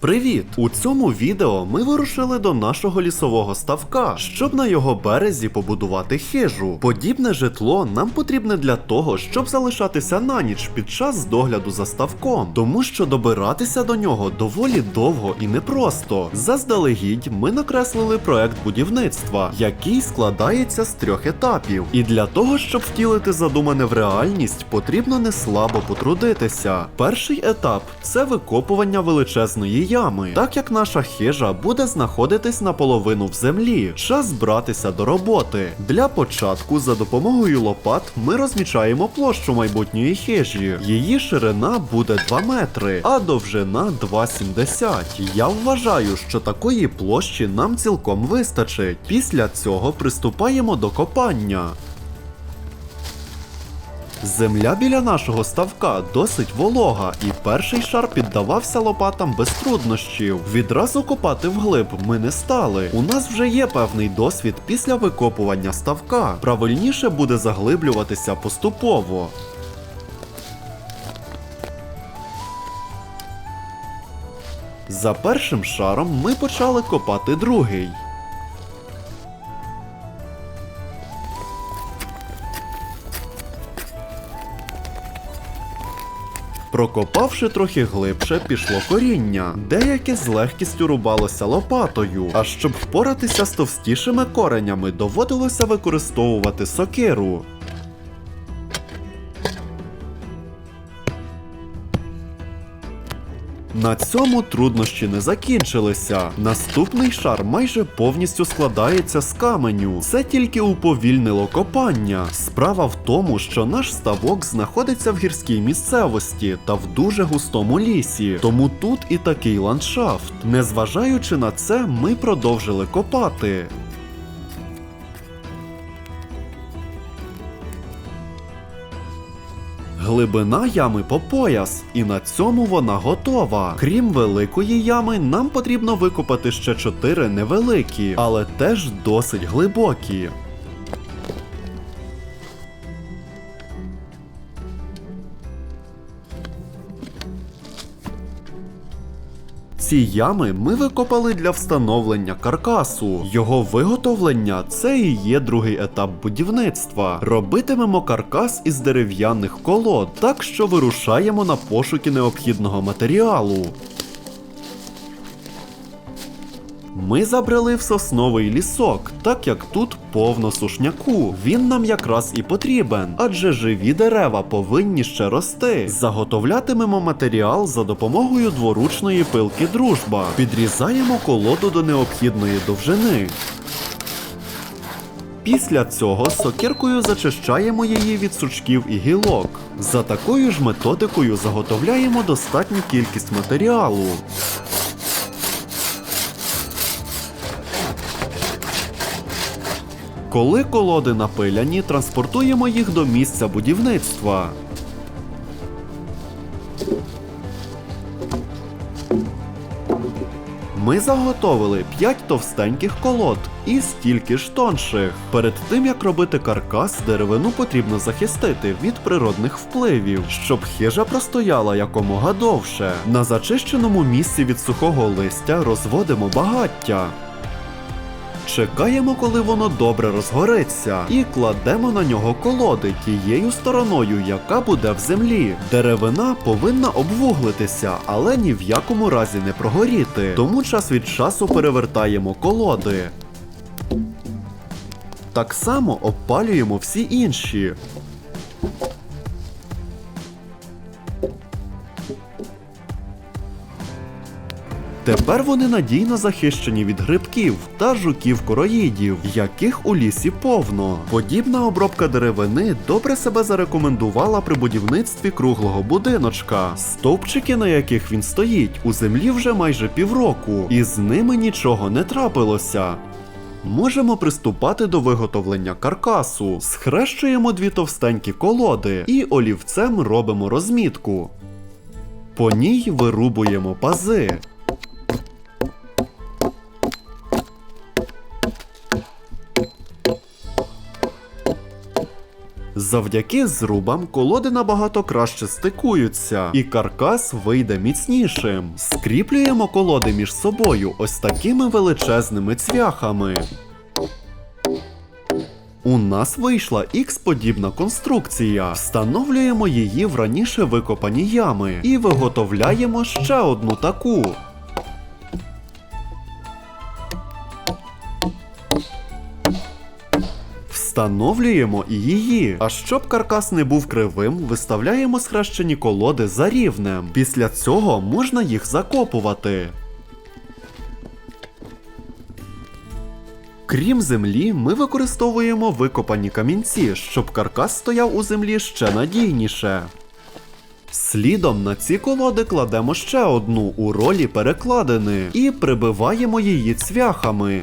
Привіт! У цьому відео ми вирушили до нашого лісового ставка, щоб на його березі побудувати хижу. Подібне житло нам потрібне для того, щоб залишатися на ніч під час догляду за ставком, тому що добиратися до нього доволі довго і непросто. Заздалегідь ми накреслили проект будівництва, який складається з трьох етапів. І для того, щоб втілити задумане в реальність, потрібно не слабо потрудитися. Перший етап це викопування величезної ями, так як наша хижа буде знаходитись наполовину в землі. Час братися до роботи. Для початку за допомогою лопат ми розмічаємо площу майбутньої хижі. Її ширина буде 2 метри, а довжина 2,70. Я вважаю, що такої площі нам цілком вистачить. Після цього приступаємо до копання. Земля біля нашого ставка досить волога, і перший шар піддавався лопатам без труднощів. Відразу копати вглиб ми не стали. У нас вже є певний досвід після викопування ставка. Правильніше буде заглиблюватися поступово. За першим шаром ми почали копати другий. Прокопавши трохи глибше, пішло коріння. Деяке з легкістю рубалося лопатою. А щоб впоратися з товстішими коренями, доводилося використовувати сокиру. На цьому труднощі не закінчилися. Наступний шар майже повністю складається з каменю. Це тільки уповільнило копання. Справа в тому, що наш ставок знаходиться в гірській місцевості та в дуже густому лісі. Тому тут і такий ландшафт. Незважаючи на це, ми продовжили копати. Глибина ями по пояс, і на цьому вона готова. Крім великої ями, нам потрібно викопати ще чотири невеликі, але теж досить глибокі. Ці ями ми викопали для встановлення каркасу. Його виготовлення це і є другий етап будівництва. Робитимемо каркас із дерев'яних колод, так що вирушаємо на пошуки необхідного матеріалу. Ми забрели в сосновий лісок, так як тут повно сушняку. Він нам якраз і потрібен, адже живі дерева повинні ще рости. Заготовлятимемо матеріал за допомогою дворучної пилки дружба. Підрізаємо колоду до необхідної довжини. Після цього сокиркою зачищаємо її від сучків і гілок. За такою ж методикою заготовляємо достатню кількість матеріалу. Коли колоди напиляні, транспортуємо їх до місця будівництва. Ми заготовили 5 товстеньких колод і стільки ж тонших. Перед тим як робити каркас, деревину потрібно захистити від природних впливів, щоб хижа простояла якомога довше. На зачищеному місці від сухого листя розводимо багаття. Чекаємо, коли воно добре розгореться, і кладемо на нього колоди тією стороною, яка буде в землі. Деревина повинна обвуглитися, але ні в якому разі не прогоріти. Тому час від часу перевертаємо колоди. Так само обпалюємо всі інші. Тепер вони надійно захищені від грибків та жуків-короїдів, яких у лісі повно. Подібна обробка деревини добре себе зарекомендувала при будівництві круглого будиночка. Стовпчики, на яких він стоїть, у землі вже майже півроку, і з ними нічого не трапилося. Можемо приступати до виготовлення каркасу. Схрещуємо дві товстенькі колоди і олівцем робимо розмітку. По ній вирубуємо пази. Завдяки зрубам колоди набагато краще стикуються, і каркас вийде міцнішим. Скріплюємо колоди між собою ось такими величезними цвяхами. У нас вийшла X-подібна конструкція. Встановлюємо її в раніше викопані ями і виготовляємо ще одну таку. Встановлюємо і її. А щоб каркас не був кривим, виставляємо схрещені колоди за рівнем. Після цього можна їх закопувати. Крім землі, ми використовуємо викопані камінці, щоб каркас стояв у землі ще надійніше. Слідом на ці колоди кладемо ще одну у ролі перекладини і прибиваємо її цвяхами.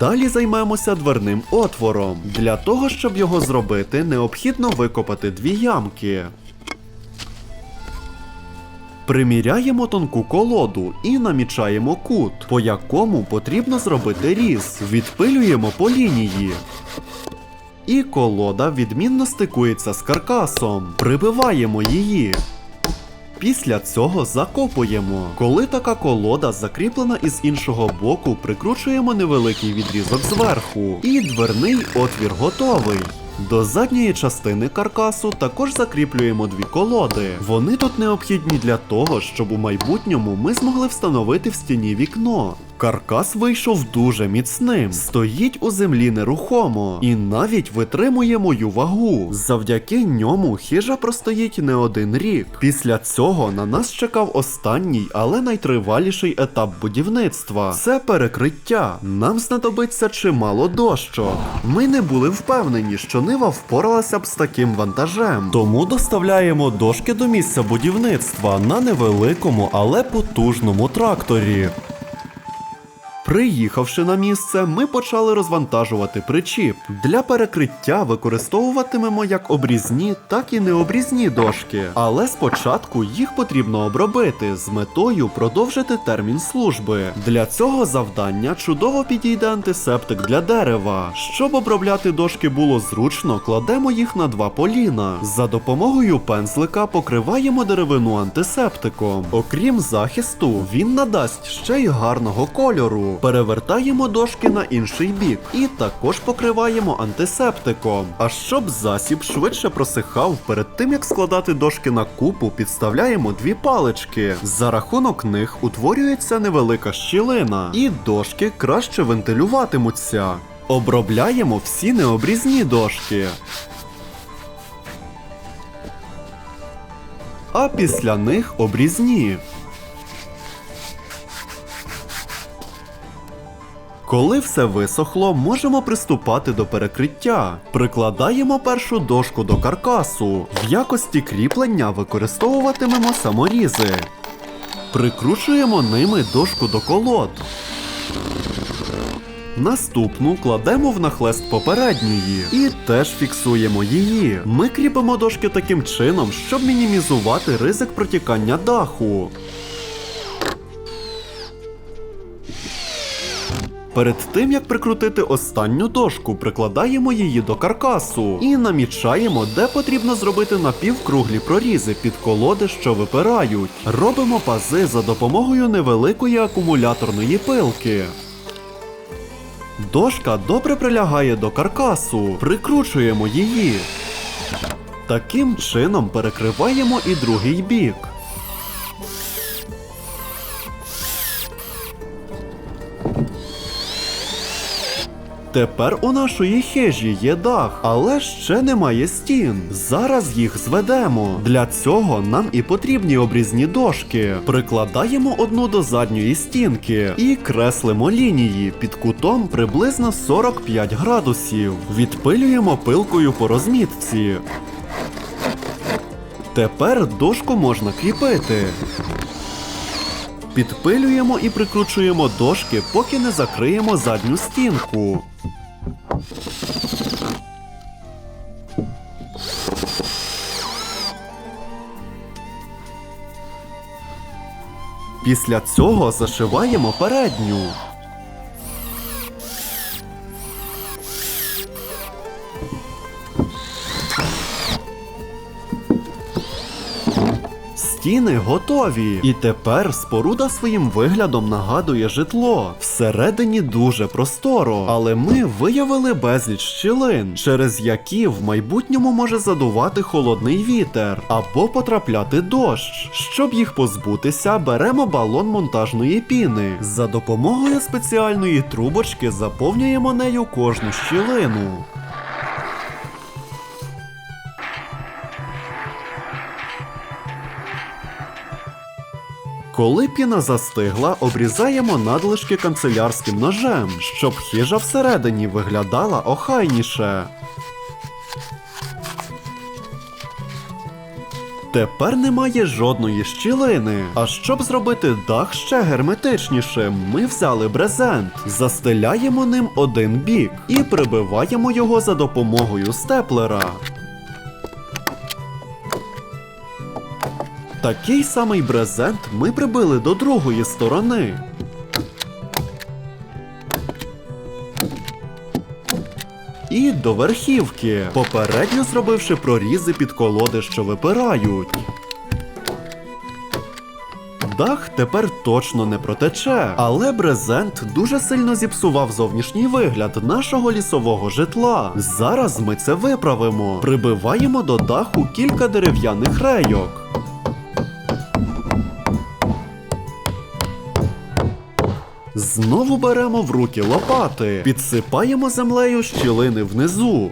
Далі займемося дверним отвором. Для того, щоб його зробити, необхідно викопати дві ямки. Приміряємо тонку колоду і намічаємо кут, по якому потрібно зробити різ. Відпилюємо по лінії. І колода відмінно стикується з каркасом. Прибиваємо її. Після цього закопуємо. Коли така колода закріплена із іншого боку, прикручуємо невеликий відрізок зверху. І дверний отвір готовий. До задньої частини каркасу також закріплюємо дві колоди. Вони тут необхідні для того, щоб у майбутньому ми змогли встановити в стіні вікно. Каркас вийшов дуже міцним, стоїть у землі нерухомо і навіть витримує мою вагу. Завдяки ньому хижа простоїть не один рік. Після цього на нас чекав останній, але найтриваліший етап будівництва це перекриття. Нам знадобиться чимало дощок. Ми не були впевнені, що нива впоралася б з таким вантажем. Тому доставляємо дошки до місця будівництва на невеликому, але потужному тракторі. Приїхавши на місце, ми почали розвантажувати причіп. Для перекриття використовуватимемо як обрізні, так і необрізні дошки. Але спочатку їх потрібно обробити з метою продовжити термін служби. Для цього завдання чудово підійде антисептик для дерева. Щоб обробляти дошки було зручно, кладемо їх на два поліна. За допомогою пензлика покриваємо деревину антисептиком. Окрім захисту, він надасть ще й гарного кольору. Перевертаємо дошки на інший бік і також покриваємо антисептиком. А щоб засіб швидше просихав, перед тим як складати дошки на купу, підставляємо дві палички. За рахунок них утворюється невелика щілина, і дошки краще вентилюватимуться. Обробляємо всі необрізні дошки. А після них обрізні. Коли все висохло, можемо приступати до перекриття. Прикладаємо першу дошку до каркасу. В якості кріплення використовуватимемо саморізи. Прикручуємо ними дошку до колод. Наступну кладемо в нахлест попередньої і теж фіксуємо її. Ми кріпимо дошки таким чином, щоб мінімізувати ризик протікання даху. Перед тим як прикрутити останню дошку, прикладаємо її до каркасу і намічаємо, де потрібно зробити напівкруглі прорізи під колоди, що випирають. Робимо пази за допомогою невеликої акумуляторної пилки. Дошка добре прилягає до каркасу. Прикручуємо її. Таким чином перекриваємо і другий бік. Тепер у нашої хижі є дах, але ще немає стін. Зараз їх зведемо. Для цього нам і потрібні обрізні дошки. Прикладаємо одну до задньої стінки і креслимо лінії під кутом приблизно 45 градусів. Відпилюємо пилкою по розмітці. Тепер дошку можна кріпити. Підпилюємо і прикручуємо дошки, поки не закриємо задню стінку. Після цього зашиваємо передню. Стіни готові. І тепер споруда своїм виглядом нагадує житло. Всередині дуже просторо, але ми виявили безліч щілин, через які в майбутньому може задувати холодний вітер або потрапляти дощ. Щоб їх позбутися, беремо балон монтажної піни. За допомогою спеціальної трубочки заповнюємо нею кожну щілину. Коли піна застигла, обрізаємо надлишки канцелярським ножем, щоб хижа всередині виглядала охайніше. Тепер немає жодної щілини. А щоб зробити дах ще герметичнішим, ми взяли брезент, застеляємо ним один бік і прибиваємо його за допомогою степлера. Такий самий брезент ми прибили до другої сторони. І до верхівки, попередньо зробивши прорізи під колоди, що випирають. Дах тепер точно не протече, але брезент дуже сильно зіпсував зовнішній вигляд нашого лісового житла. Зараз ми це виправимо. Прибиваємо до даху кілька дерев'яних рейок. Знову беремо в руки лопати, підсипаємо землею щілини внизу.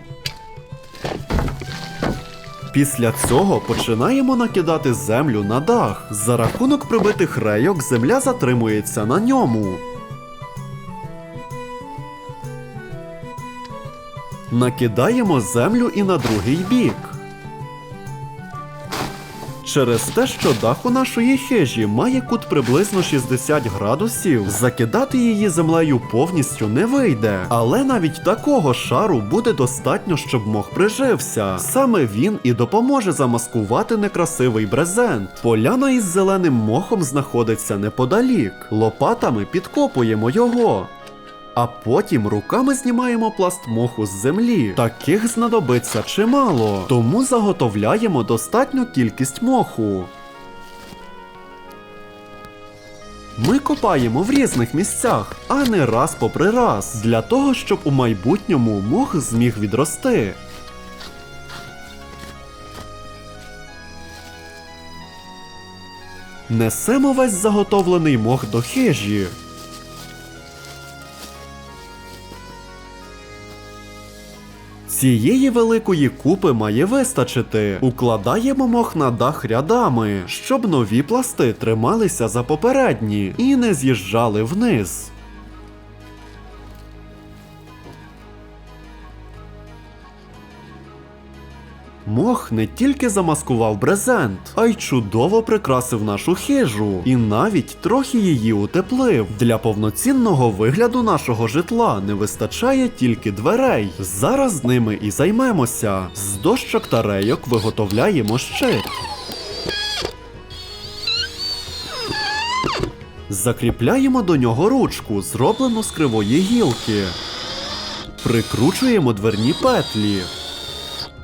Після цього починаємо накидати землю на дах. За рахунок прибитих рейок земля затримується на ньому. Накидаємо землю і на другий бік. Через те, що дах у нашої хижі має кут приблизно 60 градусів, закидати її землею повністю не вийде. Але навіть такого шару буде достатньо, щоб мох прижився. Саме він і допоможе замаскувати некрасивий брезент. Поляна із зеленим мохом знаходиться неподалік. Лопатами підкопуємо його. А потім руками знімаємо пласт моху з землі. Таких знадобиться чимало, тому заготовляємо достатню кількість моху. Ми копаємо в різних місцях, а не раз попри раз, для того, щоб у майбутньому мох зміг відрости. Несемо весь заготовлений мох до хижі. Цієї великої купи має вистачити. Укладаємо мох на дах рядами, щоб нові пласти трималися за попередні і не з'їжджали вниз. Мох не тільки замаскував брезент, а й чудово прикрасив нашу хижу, і навіть трохи її утеплив. Для повноцінного вигляду нашого житла не вистачає тільки дверей. Зараз ними і займемося. З дощок та рейок виготовляємо щит. Закріпляємо до нього ручку, зроблену з кривої гілки. Прикручуємо дверні петлі.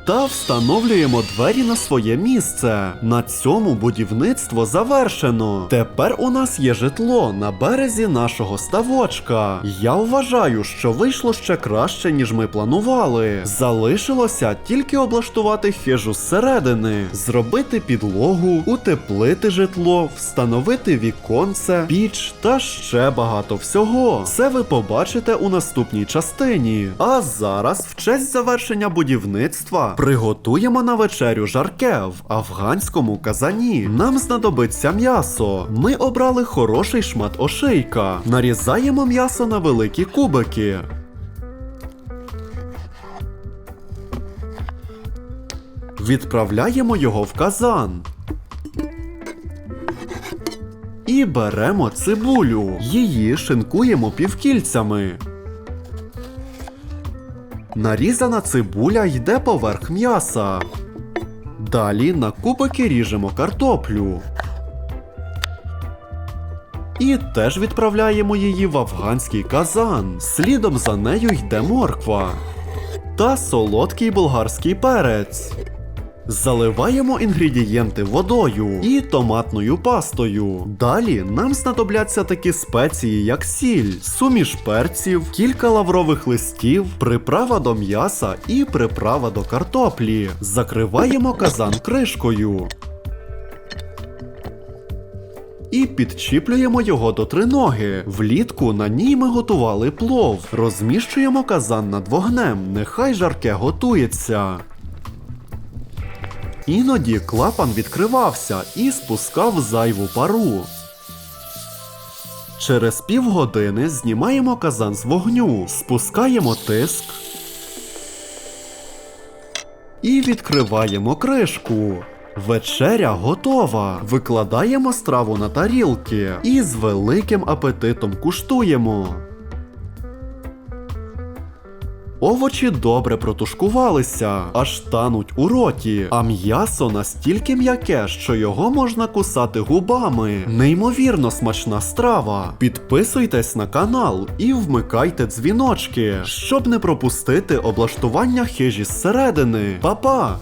Та встановлюємо двері на своє місце. На цьому будівництво завершено. Тепер у нас є житло на березі нашого ставочка. Я вважаю, що вийшло ще краще, ніж ми планували. Залишилося тільки облаштувати хижу зсередини, зробити підлогу, утеплити житло, встановити віконце, піч та ще багато всього. Це ви побачите у наступній частині. А зараз, в честь завершення будівництва, приготуємо на вечерю жарке в афганському казані. Нам знадобиться м'ясо. Ми обрали хороший шмат ошейка. Нарізаємо м'ясо на великі кубики. Відправляємо його в казан. І беремо цибулю. Її шинкуємо півкільцями. Нарізана цибуля йде поверх м'яса. Далі на кубики ріжемо картоплю. І теж відправляємо її в афганський казан. Слідом за нею йде морква та солодкий болгарський перець. Заливаємо інгредієнти водою і томатною пастою. Далі нам знадобляться такі спеції, як сіль, суміш перців, кілька лаврових листів, приправа до м'яса і приправа до картоплі. Закриваємо казан кришкою. І підчіплюємо його до триноги. Влітку на ній ми готували плов. Розміщуємо казан над вогнем, нехай жарке готується. Іноді клапан відкривався і спускав зайву пару. Через півгодини знімаємо казан з вогню, спускаємо тиск і відкриваємо кришку. Вечеря готова. Викладаємо страву на тарілки і з великим апетитом куштуємо. Овочі добре протушкувалися, аж тануть у роті, а м'ясо настільки м'яке, що його можна кусати губами. Неймовірно смачна страва. Підписуйтесь на канал і вмикайте дзвіночки, щоб не пропустити облаштування хижі зсередини. Па-па!